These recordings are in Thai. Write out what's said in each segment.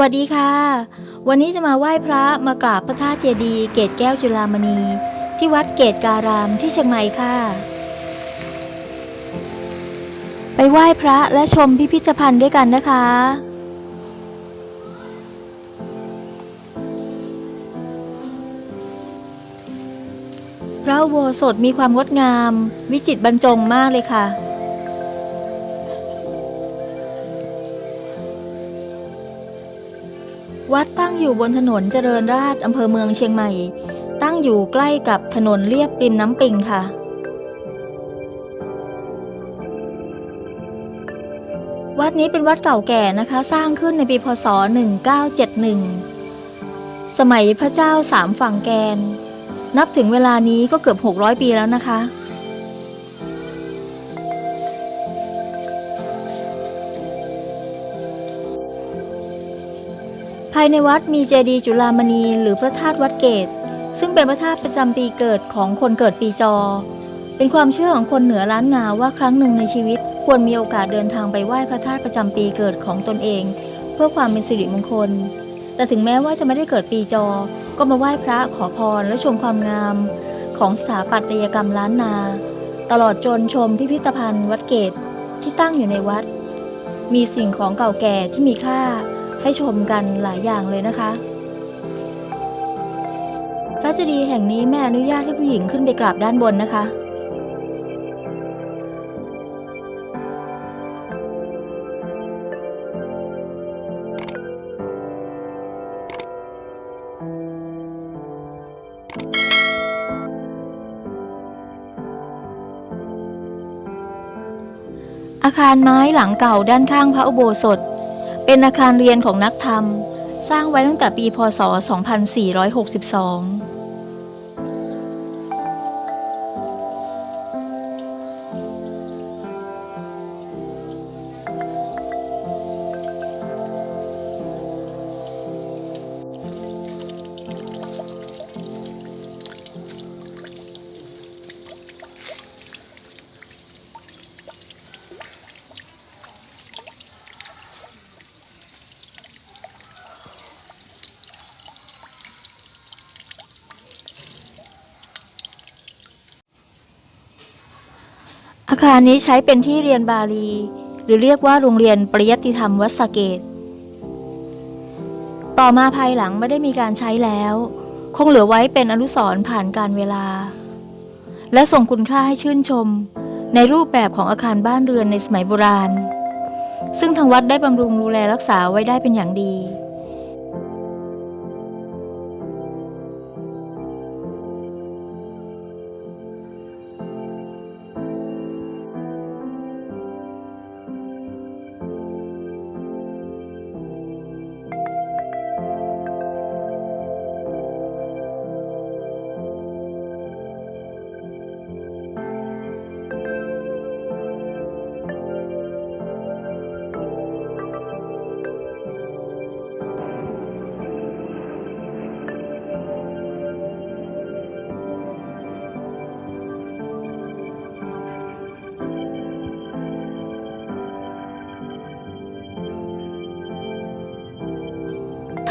วัสดีค่ะ วันนี้จะมาไหว้พระมากราบพระธาตุเจดีย์เกตแก้วจุฬามณี ที่วัดเกตการามที่เชียงใหม่ค่ะ ไปไหว้พระและชมพิพิธภัณฑ์ด้วยกันนะคะพระโบสถมีความงดงาม วิจิตรบรรจงมากเลยค่ะ วัดตั้งอยู่บนถนนเจริญราษฎร์อำเภอเมืองเชียงใหม่ ตั้งอยู่ใกล้กับถนนเลียบริมน้ำปิงค่ะ วัดนี้เป็นวัดเก่าแก่นะคะ สร้างขึ้นในปีพศ 1971 สมัยพระเจ้าสามฝั่งแกน นับถึงเวลานี้ก็เกือบ 600 ปีแล้วนะคะายในวัดมีเจดีย์จุฬามณีหรือพระธาตุวัดเกต ซึ่งเป็นพระธาตุประจำปีเกิดของคนเกิดปีจอ เป็นความเชื่อของคนเหนือล้านนาว่าครั้งหนึ่งในชีวิต ควรมีโอกาสเดินทางไปไหว้พระธาตุประจำปีเกิดของตนเอง เพื่อความเป็นสิริมงคล แต่ถึงแม้ว่าจะไม่ได้เกิดปีจอ ก็มาไหว้พระขอพรและชมความงาม ของสถาปัตยกรรมล้านนา ตลอดจนชมพิพิธภัณฑ์วัดเกตที่ตั้งอยู่ในวัด มีสิ่งของเก่าแก่ที่มีค่า ให้ชมกันหลายอย่างเลยนะคะ พระเจดีย์แห่งนี้แม่อนุญาตให้ผู้หญิงขึ้นไปกราบด้านบนนะคะอาคารไม้หลังเก่าด้านข้างพระอุโบสถ เป็นอาคารเรียนของนักธรรม สร้างไว้ตั้งแต่ปีพศ 2462 คารนี้ใช้เป็นที่เรียนบาลี หรือเรียกว่าโรงเรียนปริยัติธรรมวัดสะเกต ต่อมาภายหลังไม่ได้มีการใช้แล้ว คงเหลือไว้เป็นอนุสรณ์ผ่านการเวลา และส่งคุณค่าให้ชื่นชม ในรูปแบบของอาคารบ้านเรือนในสมัยโบราณ ซึ่งทางวัดได้บำรุงดูแลรักษาไว้ได้เป็นอย่างดี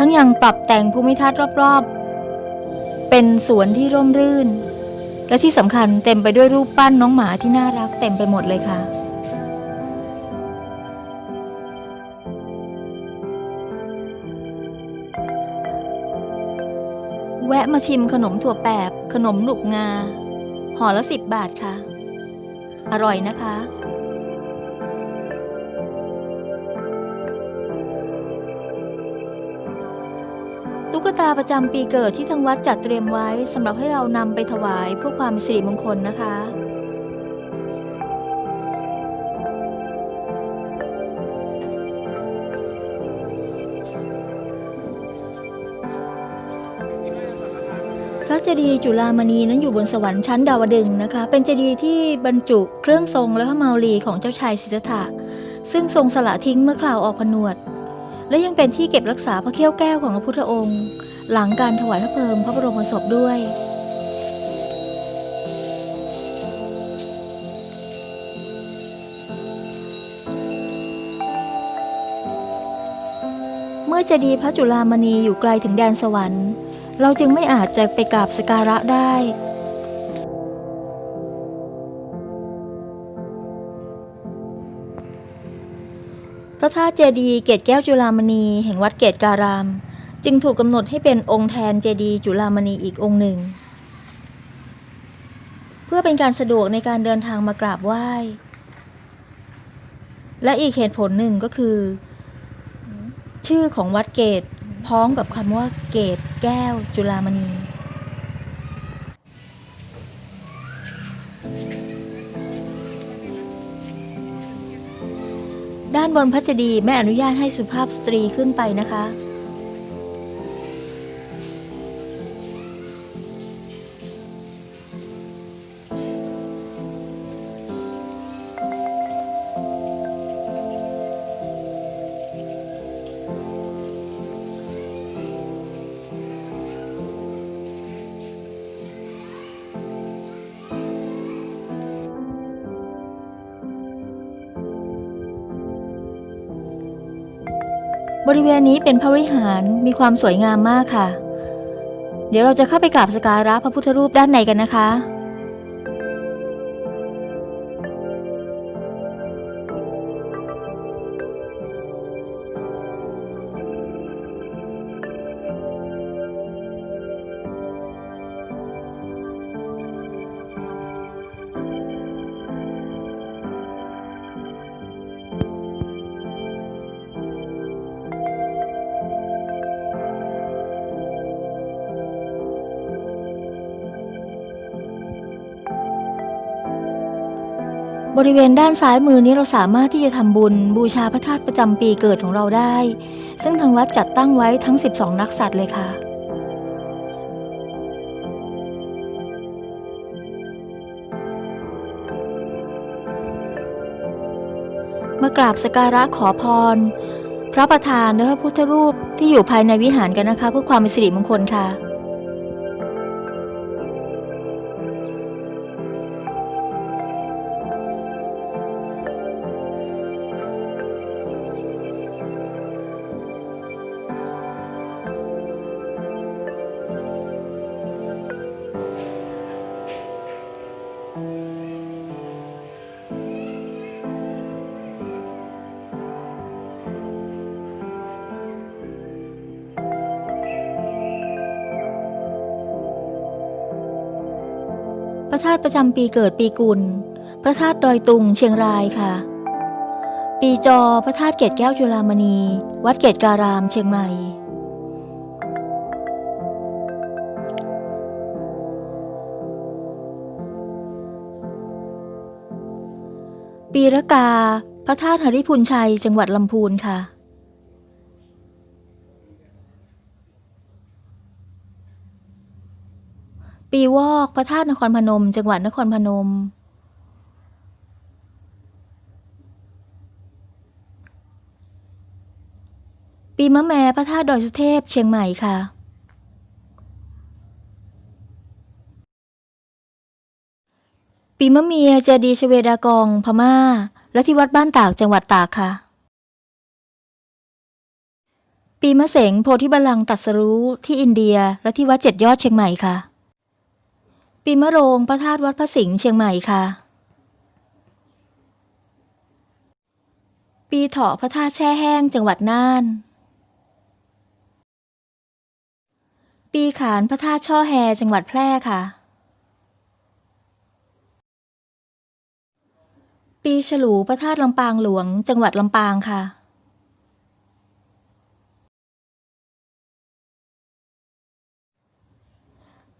ทั้งยังปรับแต่งภูมิทัศน์รอบๆ เป็นสวนที่ร่มรื่น และที่สำคัญเต็มไปด้วยรูปปั้นน้องหมาที่น่ารักเต็มไปหมดเลยค่ะ แวะมาชิมขนมถั่วแปบ ขนมหนุกงาห่อละสิบบาทค่ะ อร่อยนะคะ ตุ๊กตาประจำปีเกิดที่ทางวัดจัดเตรียมไว้สำหรับให้เรานำไปถวายเพื่อความสิริมงคลนะคะ พระเจดีย์จุฬามณีนั้นอยู่บนสวรรค์ชั้นดาวดึงนะคะ เป็นเจดีย์ที่บรรจุเครื่องทรงและพระเมาลีของเจ้าชายสิทธัตถะซึ่งทรงสละทิ้งเมื่อคราวออกผนวด และยังเป็นที่เก็บรักษาพระเขี้ยวแก้วของพระพุทธองค์ หลังการถวายพระเพลิงพระบรมศพด้วย เมื่อเจดีย์พระจุลามณีอยู่ไกลถึงแดนสวรรค์ เราจึงไม่อาจจะไปกราบสการะได้ ระธาตุเจดีย์เกตแก้วจุลามณีแห่งวัดเกตการาม จึงถูกกำหนดให้เป็นองค์แทนเจดีย์จุลามณีอีกองค์หนึ่ง เพื่อเป็นการสะดวกในการเดินทางมากราบไหว้ และอีกเหตุผลหนึ่งก็คือ ชื่อของวัดเกตพ้องกับคำว่าเกตแก้วจุลามณี ด้านบนพระเจดีย์ไม่อนุญาตให้สุภาพสตรีขึ้นไปนะคะ ริเวณนี้เป็นพระวิหารมีความสวยงามมากค่ะ เดี๋ยวเราจะเข้าไปกราบสกการะพระพุทธรูปด้านในกันนะคะ บริเวณด้านซ้ายมือนี้เราสามารถที่จะทำบุญ บูชาพระธาตุประจำปีเกิดของเราได้ ซึ่งทางวัดจัดตั้งไว้ทั้ง 12 นักสัตว์เลยค่ะมากราบสกการะขอพร พระประธานและพระพุทธรูปที่อยู่ภายในวิหารกันนะคะ เพื่อความเป็นสิริมงคลค่ะ ธาตุประจำปีเกิดปีกุล พระธาตุดอยตุงเชียงรายค่ะ ปีจอพระธาตุเกตแก้วจุฬามณี วัดเกตการามเชียงใหม่ ปีระกา พระธาตุหริพุนชัยจังหวัดลำพูนค่ะ ปีวอกพระธาตุนครพนม จังหวัดนครพนม ปีมะแม่พระธาตุดอยสุเทพเชียงใหม่ค่ะ ปีมะเมียเจดีชเวดากองพม่า และที่วัดบ้านตากจังหวัดตากค่ะ ปีมะเสงโพธิบัลลังก์ตรัสรู้ที่อินเดียและที่วัดเจ็ดยอดเชียงใหม่ค่ะ ปีมะโรงพระธาตุวัดพระสิงห์เชียงใหม่ค่ะ ปีเถาะพระธาตุแช่แห้งจังหวัดน่าน ปีขานพระธาตุช่อแฮจังหวัดแพร่ค่ะ ปีฉลูพระธาตุลำปางหลวง จังหวัดลำปางค่ะ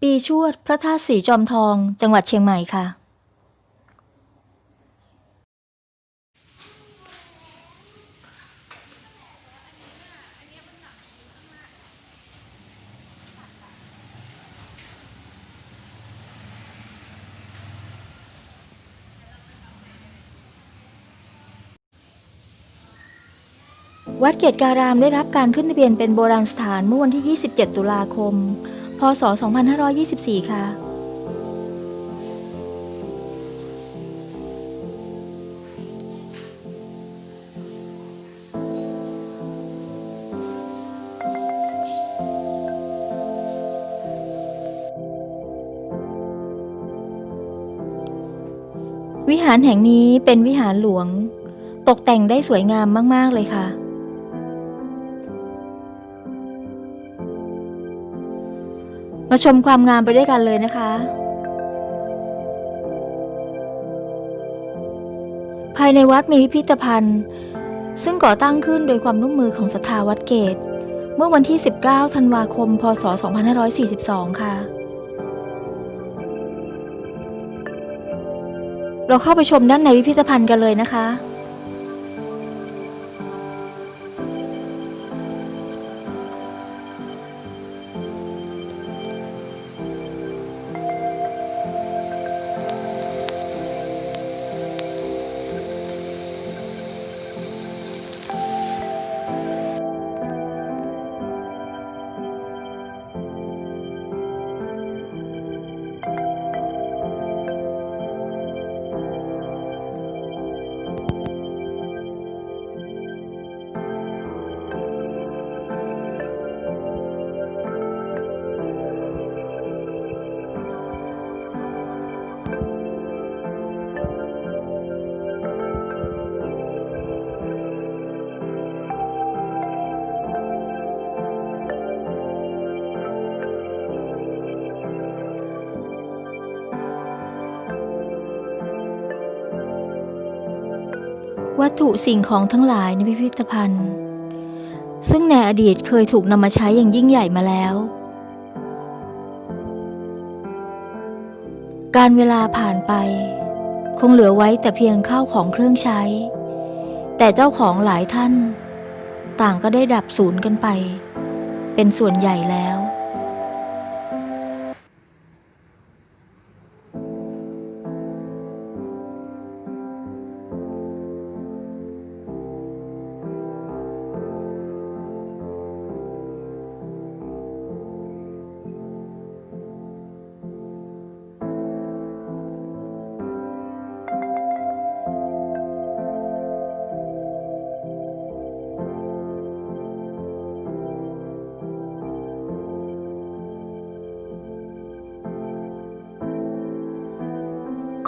ปีชวดพระธาตุสีจอมทอง จังหวัดเชียงใหม่ค่ะ วัดเกตการามได้รับการขึ้นทะเบียนเป็นโบราณสถานเมื่อวันที่ 27 ตุลาคม พศ 2524 ค่ะ วิหารแห่งนี้เป็นวิหารหลวง ตกแต่งได้สวยงามมาก ๆ เลยค่ะ มาชมความงามไปด้วยกันเลยนะคะ ภายในวัดมีพิพิธภัณฑ์ ซึ่งก่อตั้งขึ้นโดยความร่วมมือของศรัทธาวัดเกต เมื่อวันที่ 19 ธันวาคม พศ 2542 ค่ะ เราเข้าไปชมด้านในพิพิธภัณฑ์กันเลยนะคะ วัตถุสิ่งของทั้งหลายในพิพิธภัณฑ์ ซึ่งในอดีตเคยถูกนำมาใช้อย่างยิ่งใหญ่มาแล้ว การเวลาผ่านไป คงเหลือไว้แต่เพียงข้าวของเครื่องใช้ แต่เจ้าของหลายท่าน ต่างก็ได้ดับสูญกันไป เป็นส่วนใหญ่แล้ว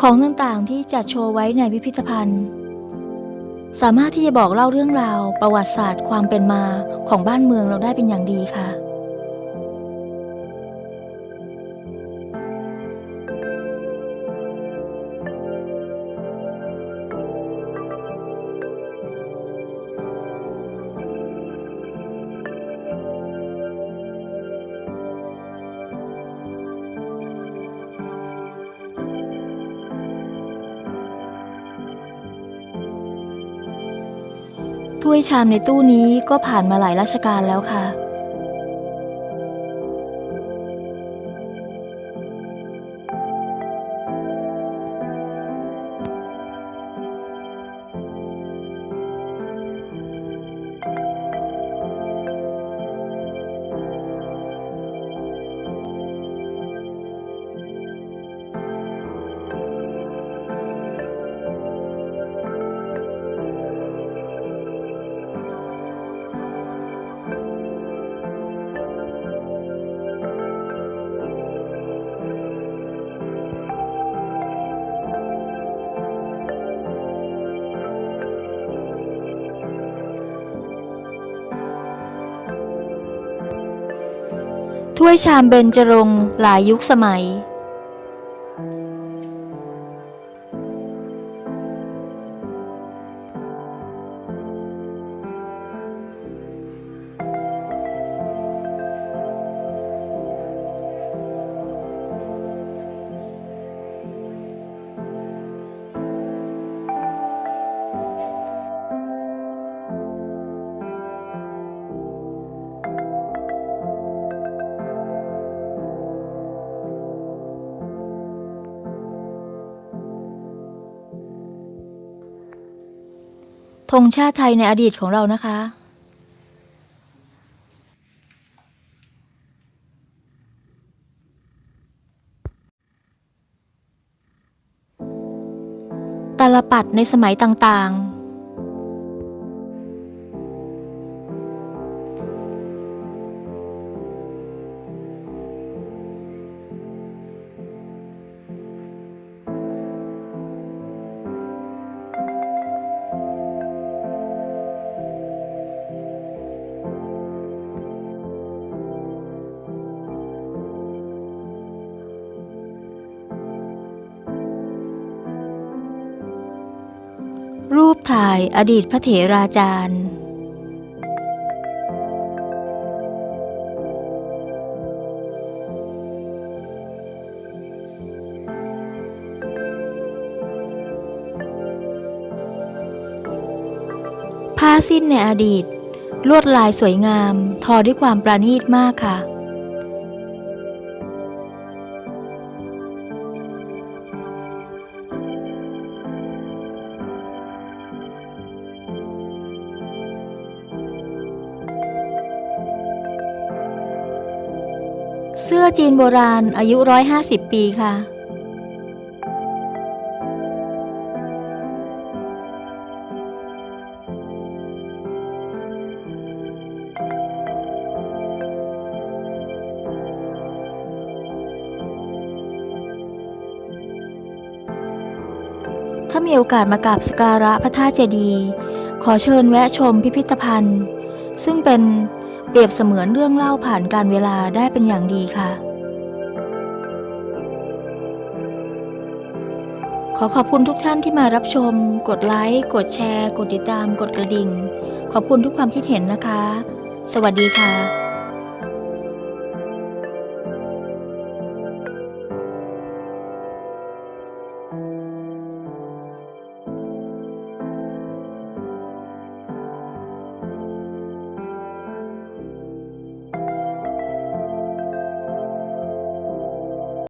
ของต่างๆที่จัดโชว์ไว้ในพิพิธภัณฑ์ สามารถที่จะบอกเล่าเรื่องราว ประวัติศาสตร์ ความเป็นมาของบ้านเมืองเราได้เป็นอย่างดีค่ะ วยชามในตู้นี้ก็ผ่านมาหลายรัชกาลแล้วค่ะ วยชามเบญจรงค์หลายยุคสมัย ธงชาติไทยในอดีตของเรานะคะตาลปัดในสมัยต่างายอดีตพระเถราจารย์ ผ้าสิ้นในอดีต ลวดลายสวยงาม ทอด้วยความประณีตมากค่ะ เสื้อจีนโบราณอายุ 150 ปีค่ะ ถ้ามีโอกาสมากราบสกการะพระธาตุเจดีย์ขอเชิญแวะชมพิพิธภัณฑ์ ซึ่งเป็น เปรียบเสมือนเรื่องเล่าผ่านการเวลาได้เป็นอย่างดีค่ะ ขอขอบคุณทุกท่านที่มารับชม กดไลค์ กดแชร์ กดติดตาม กดกระดิ่ง ขอบคุณทุกความคิดเห็นนะคะ สวัสดีค่ะ